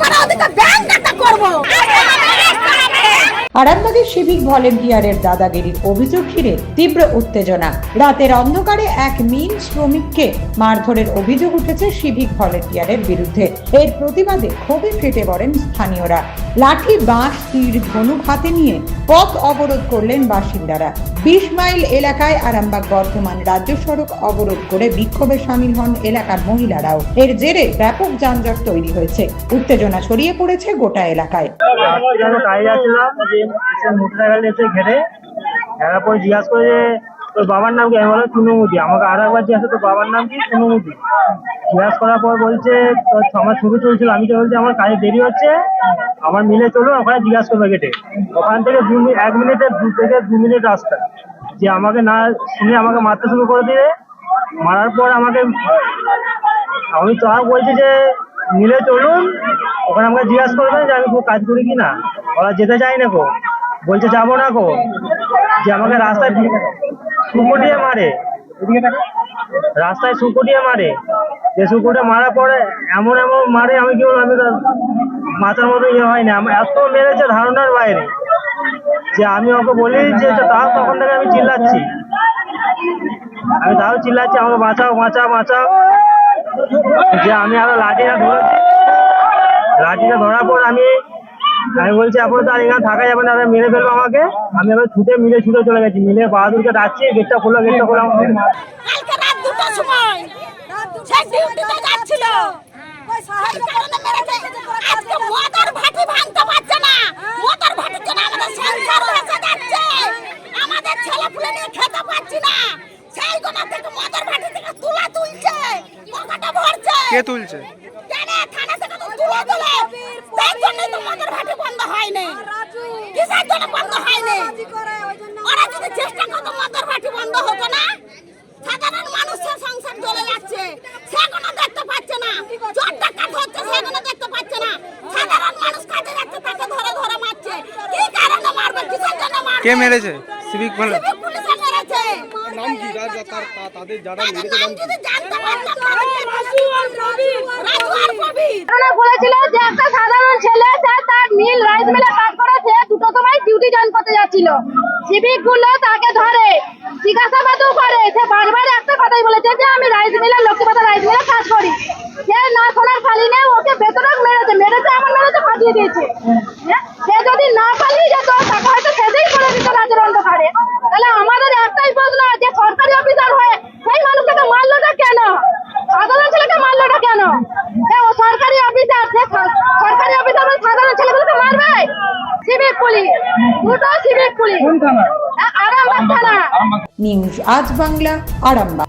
করা ওদেরকে ব্যাংক করব। আরামবাগের সিভিক ভলেন্টিয়ারের দাদাগিরির অভিযোগ ঘিরে তীব্র উত্তেজনা। রাতের অন্ধকারে এক মিল শ্রমিককে মারধরের অভিযোগ উঠেছে সিভিক ভলেন্টিয়ারের বিরুদ্ধে। এর প্রতিবাদে ক্ষোভে ফেটে পড়েন স্থানীয়রা। লাঠি, বাঁশ, তীর, ধনুক হাতে নিয়ে পথ অবরোধ করলেন বাসিন্দারা। বিশ মাইল এলাকায় আরামবাগ বর্ধমান রাজ্য সড়ক অবরোধ করে বিক্ষোভে সামিল হন এলাকার মহিলারাও। এর জেরে ব্যাপক যানজট তৈরি হয়েছে। উত্তেজনা ছড়িয়ে পড়েছে গোটা এলাকায়। মোটরসাইকেল এসে ঘেরে ঘেরার পরে জিজ্ঞাসা করে যে, তোর বাবার নাম কি? আমি বললাম চুনুমুদি আমাকে আরও একবার জিজ্ঞাসা তোর বাবার নাম কি? চুনুমুদি জিজ্ঞাসা করার পর বলছে, তোর আমার ছবি চলছিল, আমি তো বলছি আমার কাজে দেরি হচ্ছে, আমার মিলে চলো, ওখানে জিজ্ঞাসা করবে গেটে ওখান থেকে দু মিনিট এক মিনিটের দু থেকে দু মিনিট রাস্তা, যে আমাকে না শুনে আমাকে মারতে শুরু করে দিয়ে মারার পর আমাকে, আমি তাও বলছি যে মিলে চলুন ওখানে আমাকে জিজ্ঞাসা করবেন যে আমি খুব কাজ করি কি না ওরা যেতে চাই না গো। বলছে যাব না গো। যে আমাকে রাস্তায় সুকুটিয়ে মারে। রাস্তায় সুকুটিয়ে মারে। যে সুকুটে মারার পরে এমন এমন মারে আমি কি বলব আমি মাথার মতো ইয়ে হয় না এত মেরেছে ধারণার বাইরে। যে আমি ওকে বলি যে তাও তখন থেকে আমি চিল্লাচ্ছি। আমি তাও চিল্লাচ্ছি আমাকে বাঁচাও বাঁচাও বাঁচাও। যে আমি আরও লাঠিটা ধরেছি লাঠিটা ধরার পর আমি আমি বলছি এখন তো আর এখানে থাকা যাবে না মেরে ফেলব আমাকে। আমি এবার ছুটে মিলে ছুটে চলে গেছি মিলে বাহাদুরকে ডাকছি গেটটা খোলা গেটটা খোলো জন্য আমাদের সংসার ভেসে যাচ্ছে। আমাদের ছেলেপুলে নিয়ে খেতে পাচ্ছি না। সেই গোনা থেকে মদের ভাটি পকেটে ভরছে। কে তুলছে? কেন? থানা থেকে তো তুলে দিলে। তাই জন্যই তো মদের ভাটি বন্ধ হয়নি। কিসের জন্য বন্ধ হয়নি? ওরা যদি চেষ্টা করতো মদের ভাটি বন্ধ হতো না সাধারণ মানুষের সংসার চলে যাচ্ছে। সে কোনো দেখতে পাচ্ছে না। ডাকাত হচ্ছে সে কোনো দেখতে পাচ্ছে না। সাধারণ মানুষ কাজে যাচ্ছে তাকে ধরে ধরে মারছে। কি কারণে মারবে? কিসের জন্য মারবে? কে মেরেছে? সিভিক বলে সিভিক পুলিশে মেরেছে নাম কি তাদের যারা তাদের নাম যদি জানতে পারতাম তাহলে রাজু আর প্রবীর রাজু আর প্রবীর ঘটনা বলেছিল যে একটা সাধারণ ছেলে সে তার মিল রাইস মিলে কাজ করে সে দুটো সময় ডিউটি জয়েন করতে যাচ্ছিল সিভিকগুলো তাকে ধরে জিজ্ঞাসাবাদও করে সে বারবার একটা কথাই বলেছে যে আমি রাইস মিলে লক্ষ্মীপাতা রাইস মিলে কাজ করি সে না শোনার খালি নেই ওকে বেতনক মেরেছে মেরেছে এমন মেরেছে ফাটিয়ে দিয়েছে হ্যাঁ? সে যদি না পালিয়ে যেত তাকে হয়তো সেদিন করে দিত রাজের অন্ধকারে তাহলে আমাদের একটাই প্রশ্ন যে সরকারি অফিসার হয়ে সেই মানুষটাকে মারলোটা কেন সাধারণ ছেলেকে মারলোটা কেন সে ও সরকারি অফিসার সে স- সরকারি অফিসার বলে সাধারণ ছেলেগুলোকে মারবে সিভিক পুলিশ দুটো সিভিক পুলিশ আরামবাগ থানা নিউজ আজ বাংলা আরামবাগ।